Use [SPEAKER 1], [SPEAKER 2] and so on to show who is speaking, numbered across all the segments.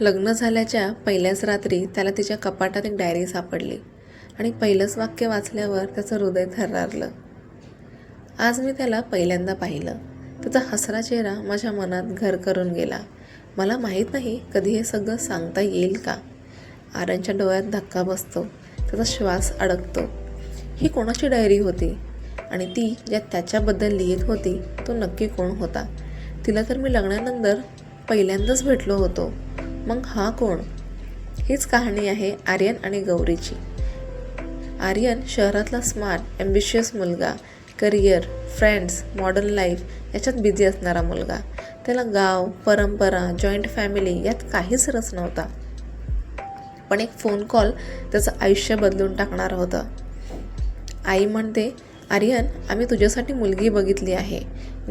[SPEAKER 1] लग्न झाल्याच्या पहिल्याच रात्री त्याला तिच्या कपाटात एक डायरी सापडली आणि पहिलंच वाक्य वाचल्यावर त्याचं हृदय थरारलं. आज मी त्याला पहिल्यांदा पाहिलं. त्याचा हसरा चेहरा माझ्या मनात घर करून गेला. मला माहीत नाही कधी हे सगळं सांगता येईल का? आर्यांच्या डोळ्यात धक्का बसतो. त्याचा श्वास अडकतो. ही कोणाची डायरी होती? आणि ती ज्या त्याच्याबद्दल लिहित होती तो नक्की कोण होता? तिला तर मी लग्नानंतर पहिल्यांदाच भेटलो होतो. मग हा कोण? हीच कहाणी आहे आर्यन आणि गौरीची. आर्यन शहरातला स्मार्ट ॲम्बिशियस मुलगा करिअर फ्रेंड्स मॉडर्न लाईफ याच्यात बिझी असणारा मुलगा. त्याला गाव परंपरा जॉईंट फॅमिली यात काहीच रस नव्हता. पण एक फोन कॉल त्याचं आयुष्य बदलून टाकणार होतं. आई म्हणते आर्यन आम्ही तुझ्यासाठी मुलगी बघितली आहे.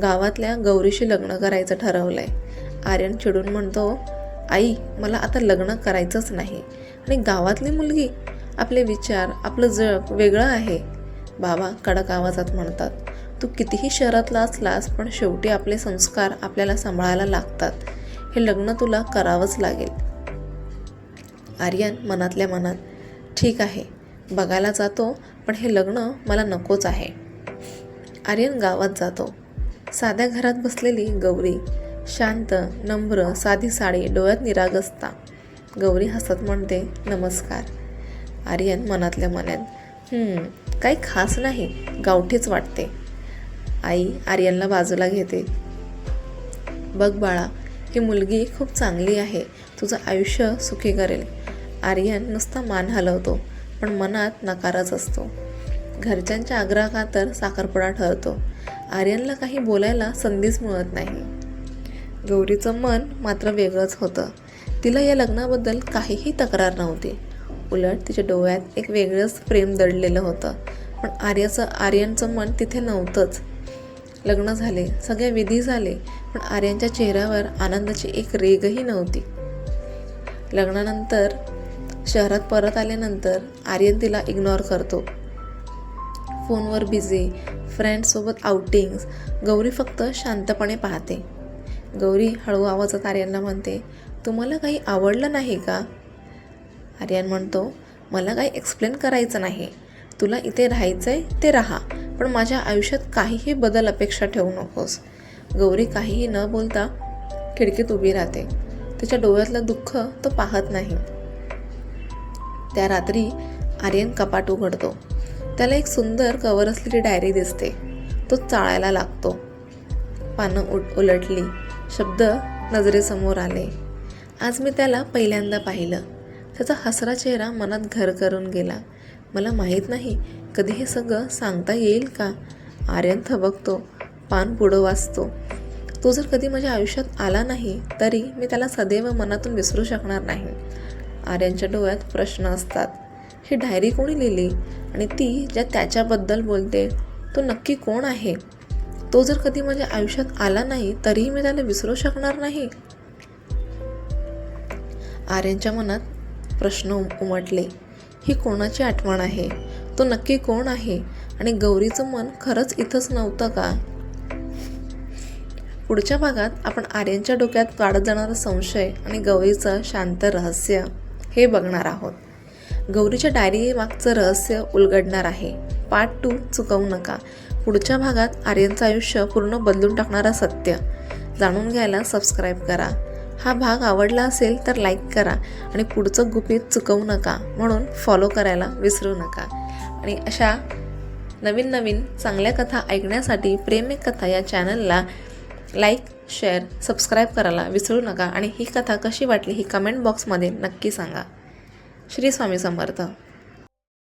[SPEAKER 1] गावातल्या गौरीशी लग्न करायचं ठरवलं आहे आर्यन चिडून म्हणतो आई मला आता लग्न करायचंच नाही. आणि गावातली मुलगी आपले विचार आपलं जग वेगळं आहे. बाबा कडक आवाजात म्हणतात तू कितीही शहरातला असलास पण शेवटी आपले संस्कार आपल्याला सांभाळायला लागतात. हे लग्न तुला करावंच लागेल. आर्यन मनातल्या मनात ठीक आहे बघायला जातो पण हे लग्न मला नकोच आहे. आर्यन गावात जातो. साध्या घरात बसलेली गौरी शांत नम्र साधी साडी डोळ्यात निरागसता गौरी हसत म्हणते नमस्कार. आर्यन मनातल्या मनात काही खास नाही गावठीच वाटते. आई आर्यनला बाजूला घेते. बघ बाळा ही मुलगी खूप चांगली आहे तुझं आयुष्य सुखी करेल. आर्यन नुसता मान हलवतो पण मनात नकारच असतो. घरच्यांच्या आग्रहाखातर साखरपुडा ठरतो. आर्यनला काही बोलायला संधीच मिळत नाही. गौरीचं मन मात्र वेगळंच होतं. तिला या लग्नाबद्दल काहीही तक्रार नव्हती. उलट तिच्या डोळ्यात एक वेगळंच प्रेम दडलेलं होतं. पण आर्याचं आर्यनचं मन तिथे नव्हतंच. लग्न झाले सगळे विधी झाले पण आर्यनच्या चेहऱ्यावर आनंदाची एक रेगही नव्हती. लग्नानंतर शहरात परत आल्यानंतर आर्यन तिला इग्नोर करतो. फोनवर बिझी फ्रेंड्ससोबत आउटिंग्स गौरी फक्त शांतपणे पाहते. गौरी हळू आवाजात आर्यनला म्हणते तुम्हाला काही आवडलं नाही का? आर्यन म्हणतो मला काही एक्सप्लेन करायचं नाही. तुला इथे राहायचं आहे ते राहा पण माझ्या आयुष्यात काहीही बदल अपेक्षा ठेवू नकोस. गौरी काहीही न बोलता खिडकीत उभी राहते. तिच्या डोळ्यातलं दुःख तो पाहत नाही. त्या रात्री आर्यन कपाट उघडतो. त्याला एक सुंदर कवर असलेली डायरी दिसते. तो चाळायला लागतो. पानं उट उलटली. शब्द नजरेसमोर आले. आज मी त्याला पहिल्यांदा पाहिलं. त्याचा हसरा चेहरा मनात घर करून गेला. मला माहीत नाही कधी हे सगळं सांगता येईल का? आर्यन थबकतो पान पुढं वाचतो. तो जर कधी माझ्या आयुष्यात आला नाही तरी मी त्याला सदैव मनातून विसरू शकणार नाही. आर्यांच्या डोळ्यात प्रश्न असतात. ही डायरी कोणी लिहिली? आणि ती ज्या त्याच्याबद्दल बोलते तो नक्की कोण आहे? तो जर कधी माझ्या आयुष्यात आला नाही तरीही मी त्याला विसरू शकणार नाही. आर्यनच्या मनात प्रश्न उम- उमटले. ही कोणाची आठवण आहे? तो नक्की कोण आहे? आणि गौरीचं मन खरंच इथंच नव्हतं का? पुढच्या भागात आपण आर्यनच्या डोक्यात वाढत जाणारा संशय आणि गौरीचं शांत रहस्य हे बघणार आहोत. गौरीच्या डायरी मागचं रहस्य उलगडणार आहे. पार्ट टू चुकवू नका. पुढच्या भागात आर्यनचं आयुष्य पूर्ण बदलून टाकणारा सत्य. जाणून घ्यायला सबस्क्राईब करा. हा भाग आवडला असेल तर लाईक करा आणि पुढचं गुपित चुकवू नका म्हणून फॉलो करायला विसरू नका. आणि अशा नवीन नवीन चांगल्या कथा ऐकण्यासाठी प्रेमिक कथा या चॅनलला लाईक शेअर सबस्क्राईब करायला विसरू नका आणि ही कथा कशी वाटली ही कमेंट बॉक्समध्ये नक्की सांगा. श्री स्वामी समर्थ.